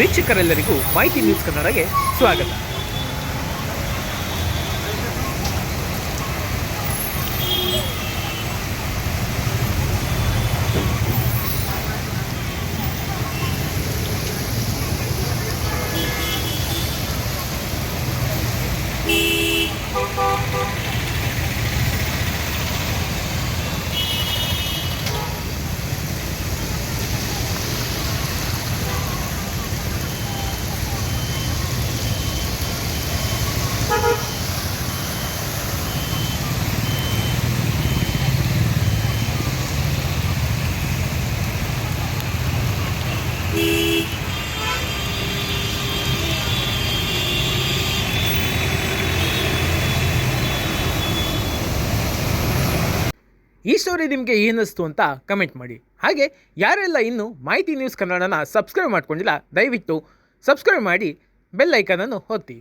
ವೀಕ್ಷಕರೆಲ್ಲರಿಗೂ ಮಾಹಿತಿ ನ್ಯೂಸ್ ಕನ್ನಡಗೆ ಸ್ವಾಗತ. ಈ ಸ್ಟೋರಿ ನಿಮಗೆ ಏನಿಸ್ತು ಅಂತ ಕಮೆಂಟ್ ಮಾಡಿ. ಹಾಗೆ ಯಾರೆಲ್ಲ ಇನ್ನೂ ಮಾಹಿತಿ ನ್ಯೂಸ್ ಕನ್ನಡನ ಸಬ್ಸ್ಕ್ರೈಬ್ ಮಾಡ್ಕೊಂಡಿಲ್ಲ, ದಯವಿಟ್ಟು ಸಬ್ಸ್ಕ್ರೈಬ್ ಮಾಡಿ ಬೆಲ್ ಐಕನನ್ನು ಒತ್ತಿ.